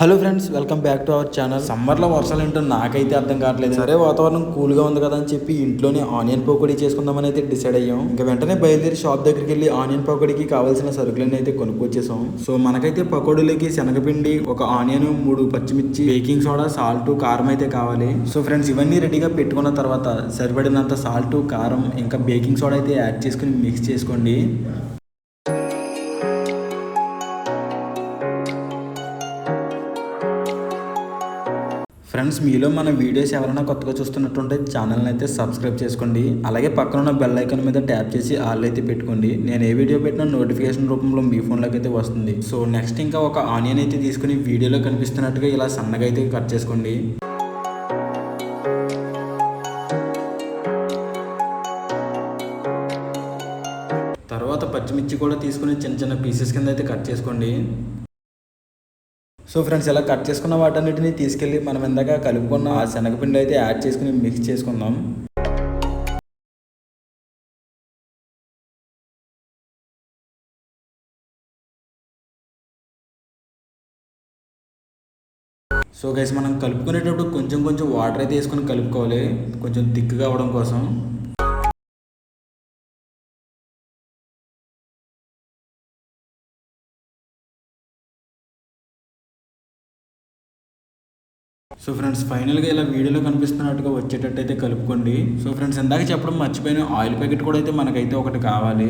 Hello friends welcome back to our channel. సమ్మర్లో వర్షాలు ఏంటో నాకైతే అర్థం కావట్లేదు. సరే వాతావరణం కూల్గా ఉంది కదా అని చెప్పి ఇంట్లోనే ఆనియన్ పకోడీ చేసుకుందామని అయితే డిసైడ్ అయ్యాం. ఇంకా వెంటనే బయలుదేరి షాప్ దగ్గరికి వెళ్ళి ఆనియన్ పకోడీకి కావాల్సిన సరుకులన్నీ అయితే కొనుక్కొచ్చేసాం. సో మనకైతే పకోడీలకి శనగపిండి ఒక ఆనియన్ మూడు పచ్చిమిర్చి బేకింగ్ సోడా సాల్ట్ కారం అయితే కావాలి. సో ఫ్రెండ్స్ ఇవన్నీ రెడీగా పెట్టుకున్న తర్వాత సరిపడినంత సాల్ట్ కారం ఇంకా బేకింగ్ సోడా అయితే యాడ్ చేసుకుని మిక్స్ చేసుకోండి. ఫ్రెండ్స్ మీలో మన వీడియోస్ ఎవరైనా కొత్తగా చూస్తున్నట్టుంటే ఛానల్ని అయితే సబ్స్క్రైబ్ చేసుకోండి. అలాగే పక్కన ఉన్న బెల్ ఐకాన్ మీద ట్యాప్ చేసి ఆల్ అయితే పెట్టుకోండి. నేను ఏ వీడియో పెట్టినా నోటిఫికేషన్ రూపంలో మీ ఫోన్లోకి అయితే వస్తుంది. సో నెక్స్ట్ ఇంకా ఒక ఆనియన్ అయితే తీసుకుని వీడియోలో కనిపిస్తున్నట్టుగా ఇలా సన్నగా అయితే కట్ చేసుకోండి. తర్వాత పచ్చిమిర్చి కూడా తీసుకుని చిన్న చిన్న పీసెస్ కింద అయితే కట్ చేసుకోండి. సో ఫ్రెండ్స్ ఇలా కట్ చేసుకున్న వాటన్నిటిని తీసుకెళ్ళి మనం ఇందాక కలుపుకున్న ఆ శనగపిండి అయితే యాడ్ చేసుకుని మిక్స్ చేసుకుందాం. సో గైస్ మనం కలుపుకునేటప్పుడు కొంచెం కొంచెం వాటర్ అయితే వేసుకొని కలుపుకోవాలి. కొంచెం థిక్గా అవ్వడం కోసం. సో ఫ్రెండ్స్ ఫైనల్గా ఇలా వీడియోలో కనిపిస్తున్నట్టుగా వచ్చేటట్టు అయితే కలుపుకోండి. సో ఫ్రెండ్స్ ఇందాక చెప్పడం మర్చిపోయిన. ఆయిల్ ప్యాకెట్ కూడా అయితే మనకైతే ఒకటి కావాలి.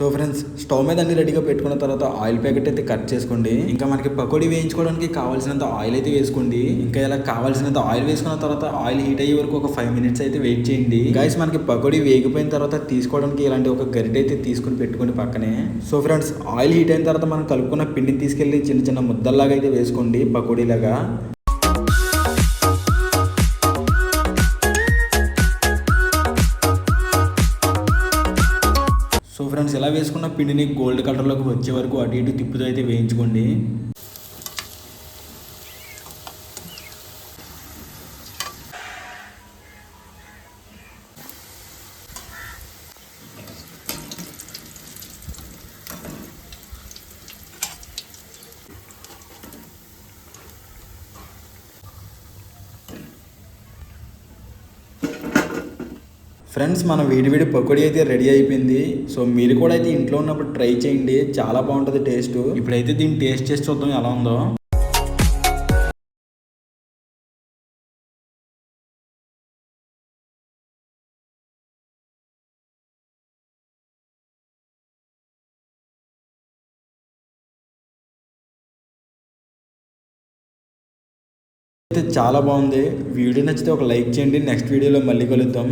సో ఫ్రెండ్స్ స్టవ్ మీద అన్ని రెడీగా పెట్టుకున్న తర్వాత ఆయిల్ ప్యాకెట్ అయితే కట్ చేసుకోండి. ఇంకా మనకి పకోడీ వేయించుకోవడానికి కావాల్సినంత ఆయిల్ అయితే వేసుకోండి. ఇంకా ఇలా కావాల్సినంత ఆయిల్ వేసుకున్న తర్వాత ఆయిల్ హీట్ అయ్యే వరకు ఒక ఫైవ్ మినిట్స్ అయితే వెయిట్ చేయండి. గైస్ మనకి పకోడీ వేగిపోయిన తర్వాత తీసుకోవడానికి ఇలాంటి ఒక గరిట అయితే తీసుకుని పెట్టుకోండి పక్కనే. సో ఫ్రెండ్స్ ఆయిల్ హీట్ అయిన తర్వాత మనం కలుపుకున్న పిండిని తీసుకెళ్ళి చిన్న చిన్న ముద్దల్లాగా అయితే వేసుకోండి పకోడీలాగా. ఫ్రెండ్స్ ఇలా వేసుకున్న పిండిని గోల్డ్ కలర్లోకి వచ్చే వరకు అటు ఇటు తిప్పుతూ అయితే వేయించుకోండి. ఫ్రెండ్స్ మన వేడి వేడి పకోడీ అయితే రెడీ అయిపోయింది. సో మీరు కూడా అయితే ఇంట్లో ఉన్నప్పుడు ట్రై చేయండి. చాలా బాగుంటుంది టేస్ట్ ఇప్పుడైతే దీన్ని టేస్ట్ చేసి చూద్దాం ఎలా ఉందో. అయితే చాలా బాగుంది. వీడియో నచ్చితే ఒక లైక్ చేయండి. నెక్స్ట్ వీడియోలో మళ్ళీ కలుద్దాం.